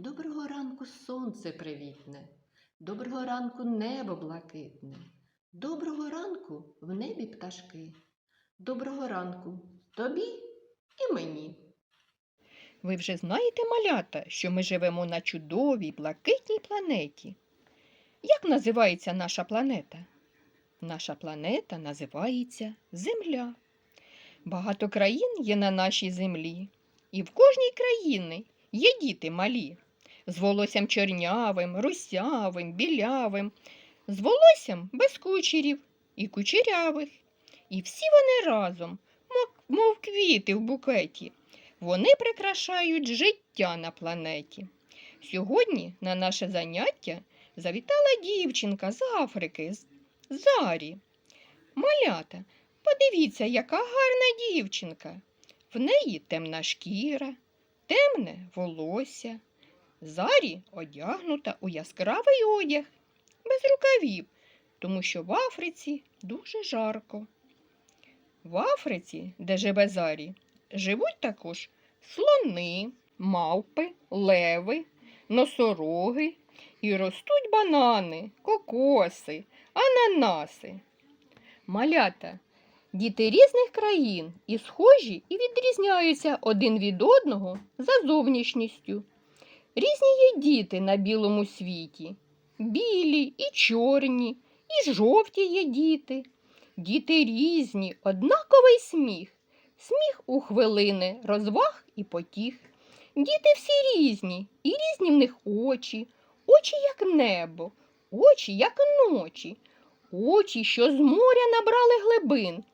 Доброго ранку сонце привітне, доброго ранку небо блакитне, доброго ранку в небі пташки, доброго ранку тобі і мені. Ви вже знаєте, малята, що ми живемо на чудовій блакитній планеті. Як називається наша планета? Наша планета називається Земля. Багато країн є на нашій землі, і в кожній країні є діти малі, з волоссям чорнявим, русявим, білявим, з волоссям без кучерів і кучерявих. І всі вони разом, мов квіти в букеті. Вони прикрашають життя на планеті. Сьогодні на наше заняття завітала дівчинка з Африки, з Зарі. Малята, подивіться, яка гарна дівчинка. В неї темна шкіра, темне волосся. Зарі одягнута у яскравий одяг, без рукавів, тому що в Африці дуже жарко. В Африці, де живе Зарі, живуть також слони, мавпи, леви, носороги і ростуть банани, кокоси, ананаси. Малята, діти різних країн і схожі і відрізняються один від одного за зовнішністю. Різні є діти на білому світі, білі і чорні, і жовті є діти. Діти різні, однаковий сміх сміх у хвилини розваг і потіх. Діти всі різні, і різні в них очі, очі, як небо, очі, як ночі, очі, що з моря набрали глибин,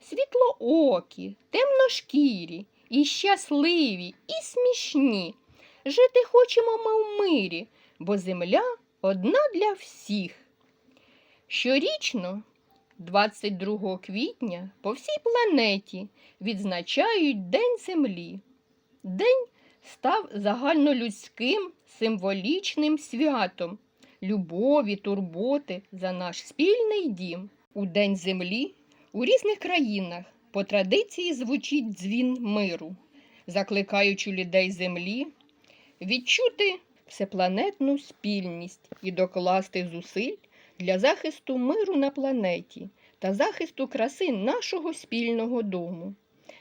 світлоокі, темношкірі, і щасливі, і смішні. Жити хочемо ми в мирі, бо земля одна для всіх. Щорічно 22 квітня по всій планеті відзначають День Землі. День став загальнолюдським символічним святом любові, турботи за наш спільний дім. У День Землі у різних країнах по традиції звучить дзвін миру, закликаючи людей землі відчути всепланетну спільність і докласти зусиль для захисту миру на планеті та захисту краси нашого спільного дому.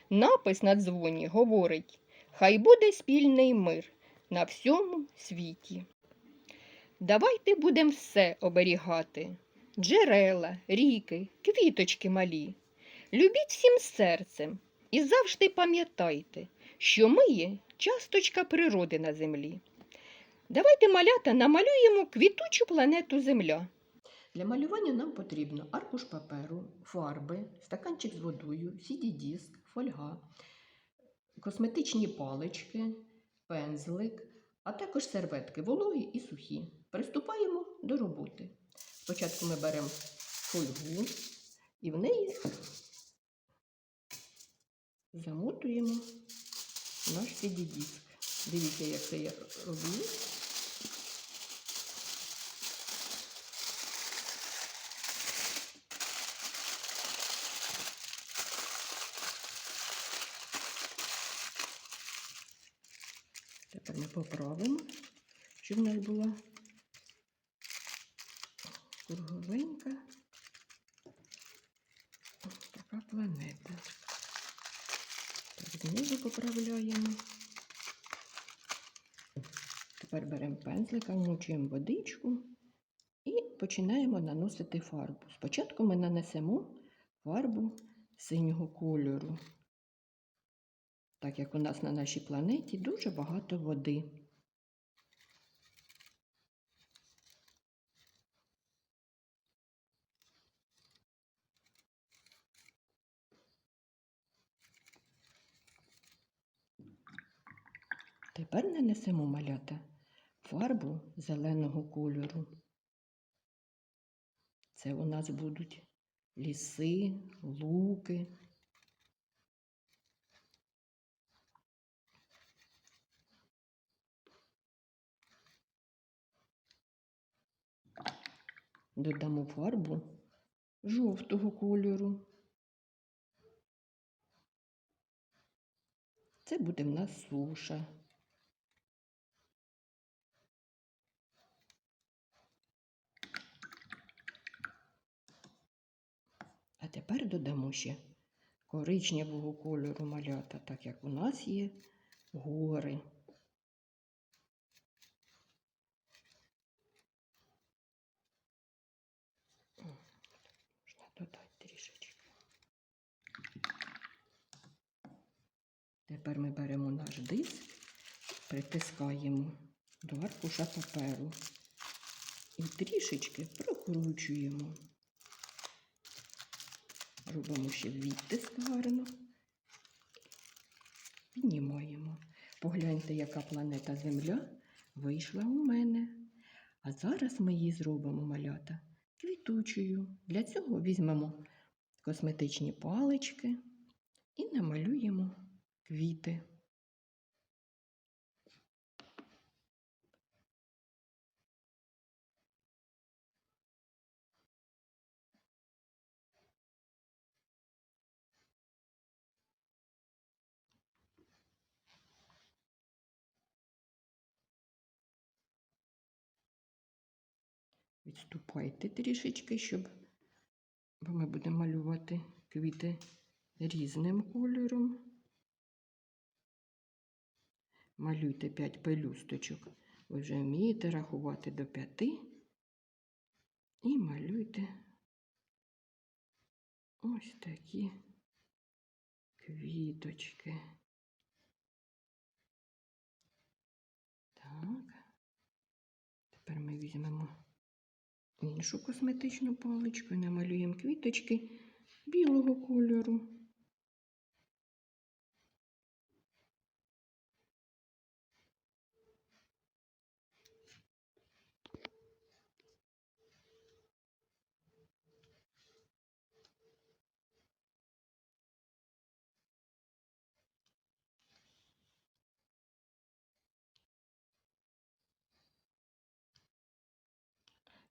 Напис на дзвоні говорить: Хай буде спільний мир на всьому світі. Давайте будемо все оберігати: джерела, ріки, квіточки малі. Любіть всім серцем і завжди пам'ятайте, що ми є часточка природи на землі. Давайте малята намалюємо квітучу планету Земля. Для малювання нам потрібно аркуш паперу, фарби, стаканчик з водою, CD-диск, фольга, косметичні палички, пензлик, а також серветки вологі і сухі. Приступаємо до роботи. Спочатку ми беремо фольгу і в неї замотуємо наш CD-диск. Дивіться, як це я роблю. Тепер ми поправимо, щоб в нас була круговенька така планета. Знизу поправляємо. Тепер беремо пензлика, вмочуємо водичку і починаємо наносити фарбу. Спочатку ми нанесемо фарбу синього кольору так як у нас на нашій планеті дуже багато води. Тепер нанесемо малята фарбу зеленого кольору. Це у нас будуть ліси, луки. додамо фарбу жовтого кольору. Це буде в нас суша. Тепер додамо ще коричневого кольору малята, так як у нас є гори. Можна додати трішечки. Тепер ми беремо наш диск, притискаємо до аркуша паперу і трішечки прокручуємо. Робимо ще відтиск гарно. Піднімаємо. Погляньте, яка планета Земля вийшла у мене. А зараз ми її зробимо малята квітучою. Для цього візьмемо косметичні палички і намалюємо квіти. Відступайте трішечки, щоб бо ми будемо малювати квіти різним кольором. Малюйте 5 пелюсточок. Ви вже вмієте рахувати до 5 і малюйте ось такі квіточки. Так. Тепер ми візьмемо іншу косметичну паличку і намалюємо квіточки білого кольору.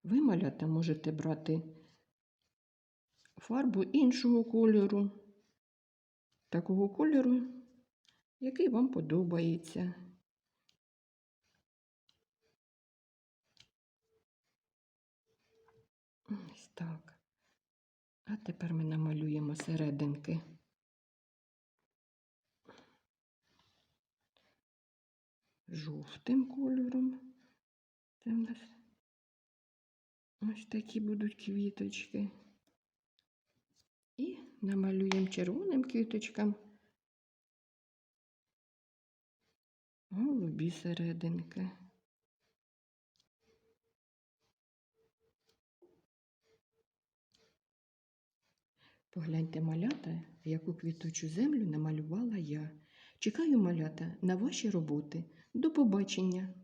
Ви, малята, можете брати фарбу іншого кольору, такого кольору, який вам подобається. Ось так. А тепер ми намалюємо серединки. Жовтим кольором. Це в нас Ось такі будуть квіточки. І намалюємо червоним квіточкам голубі серединки. Погляньте малята, яку квіточу землю намалювала я. Чекаю малята на ваші роботи. До побачення!